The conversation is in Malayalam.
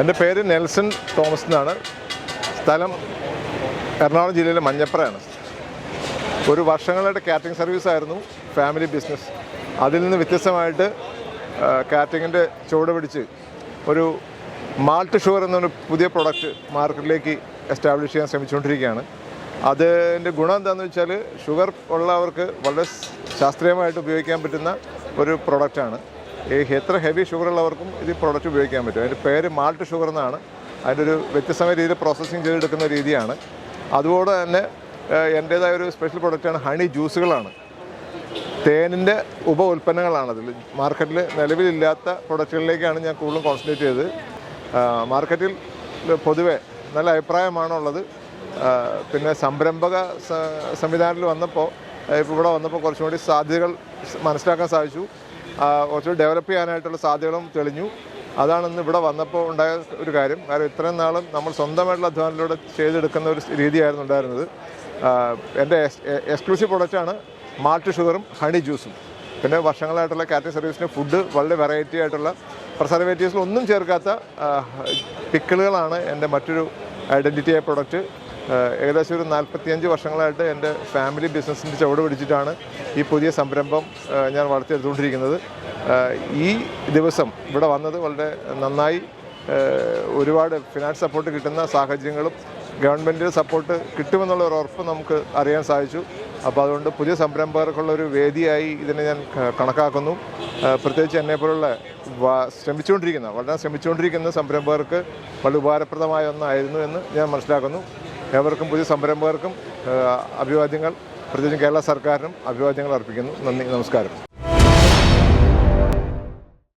എന്റെ പേര് നെൽസൺ തോമസ് എന്നാണ്. സ്ഥലം എറണാകുളം ജില്ലയിലെ മഞ്ഞപ്പറയാണ് ഒരു വർഷങ്ങളുടെ കാറ്ററിംഗ് സർവീസ് ആയിരുന്നു ഫാമിലി ബിസിനസ്. അതിൽ നിന്ന് വ്യത്യസ്തമായിട്ട് കാറ്ററിങ്ങിന്റെ ചുവട് പിടിച്ച് ഒരു മാൾട്ട് ഷുഗർ എന്നൊരു പുതിയ പ്രൊഡക്റ്റ് മാർക്കറ്റിലേക്ക് എസ്റ്റാബ്ലിഷ് ചെയ്യാൻ ശ്രമിച്ചുകൊണ്ടിരിക്കുകയാണ്. അതിന്റെ ഗുണം എന്താണെന്ന് വെച്ചാൽ ഷുഗർ ഉള്ളവർക്ക് വളരെ ശാസ്ത്രീയമായിട്ട് ഉപയോഗിക്കാൻ പറ്റുന്ന ഒരു പ്രൊഡക്റ്റാണ്. ഈ എത്ര ഹെവി ഷുഗർ ഉള്ളവർക്കും ഇത് പ്രൊഡക്റ്റ് ഉപയോഗിക്കാൻ പറ്റും. അതിന്റെ പേര് മാൾട്ട് ഷുഗർ എന്നാണ്. അതിന്റെ ഒരു വ്യത്യസ്തമായ രീതിയിൽ പ്രോസസ്സിങ് ചെയ്തെടുക്കുന്ന രീതിയാണ്. അതുപോലെ തന്നെ എന്റേതായ ഒരു സ്പെഷ്യൽ പ്രൊഡക്റ്റാണ് ഹണി ജ്യൂസുകളാണ് തേനിന്റെ ഉപ ഉൽപ്പന്നങ്ങളാണതിൽ മാർക്കറ്റിൽ നിലവിലില്ലാത്ത പ്രൊഡക്റ്റുകളിലേക്കാണ് ഞാൻ കൂടുതലും കോൺസെൻട്രേറ്റ് ചെയ്തത്. മാർക്കറ്റിൽ പൊതുവെ നല്ല അഭിപ്രായമാണുള്ളത്. പിന്നെ സംരംഭക സംവിധാനത്തിൽ വന്നപ്പോൾ ഇവിടെ വന്നപ്പോൾ കുറച്ചും കൂടി സാധ്യതകൾ മനസ്സിലാക്കാൻ സാധിച്ചു. കുറച്ചുകൂടി ഡെവലപ്പ് ചെയ്യാനായിട്ടുള്ള സാധ്യതകളും തെളിഞ്ഞു. അതാണ് ഇന്ന് ഇവിടെ വന്നപ്പോൾ ഉണ്ടായ ഒരു കാര്യം. കാരണം ഇത്രയും നാളും നമ്മൾ സ്വന്തമായിട്ടുള്ള അധ്വാനത്തിലൂടെ ചെയ്തെടുക്കുന്ന ഒരു രീതിയായിരുന്നു ഉണ്ടായിരുന്നത്. എന്റെ എക്സ്ക്ലൂസീവ് പ്രൊഡക്റ്റാണ് മാൾട്ട് ഷുഗറും ഹണി ജ്യൂസും പിന്നെ വർഷങ്ങളായിട്ടുള്ള കാറ്ററിംഗ് സർവീസിന് ഫുഡ് വളരെ വെറൈറ്റി ആയിട്ടുള്ള പ്രിസർവേറ്റീവ്സിൽ ഒന്നും ചേർക്കാത്ത പിക്കിളുകളാണ് എന്റെ മറ്റൊരു ഐഡന്റിറ്റി ആയ പ്രൊഡക്റ്റ് ഏകദേശം ഒരു നാൽപ്പത്തിയഞ്ച് വർഷങ്ങളായിട്ട് എന്റെ ഫാമിലി ബിസിനസ്സിന്റെ ചുവട് പിടിച്ചിട്ടാണ് ഈ പുതിയ സംരംഭം ഞാൻ വളർത്തിയെടുത്തുകൊണ്ടിരിക്കുന്നത്. ഈ ദിവസം ഇവിടെ വന്നത് വളരെ നന്നായി ഒരുപാട് ഫിനാൻസ് സപ്പോർട്ട് കിട്ടുന്ന സാഹചര്യങ്ങളും ഗവൺമെന്റിന്റെ സപ്പോർട്ട് കിട്ടുമെന്നുള്ള ഒരു ഉറപ്പ് നമുക്ക് അറിയാൻ സാധിച്ചു. അപ്പോൾ അതുകൊണ്ട് പുതിയ സംരംഭകർക്കുള്ള ഒരു വേദിയായി ഇതിനെ ഞാൻ കണക്കാക്കുന്നു. പ്രത്യേകിച്ച് എന്നെപ്പോലുള്ള പോലുള്ള ശ്രമിച്ചുകൊണ്ടിരിക്കുന്ന വളരെ ശ്രമിച്ചുകൊണ്ടിരിക്കുന്ന സംരംഭകർക്ക് വളരെ ഉപകാരപ്രദമായ ഒന്നായിരുന്നു എന്ന് ഞാൻ മനസ്സിലാക്കുന്നു. ഏവർക്കും പുതിയ സംരംഭകർക്കും അഭിവാദ്യങ്ങൾ. പ്രത്യേകിച്ചും കേരള സർക്കാരിനും അഭിവാദ്യങ്ങൾ അർപ്പിക്കുന്നു. നന്ദി നമസ്കാരം.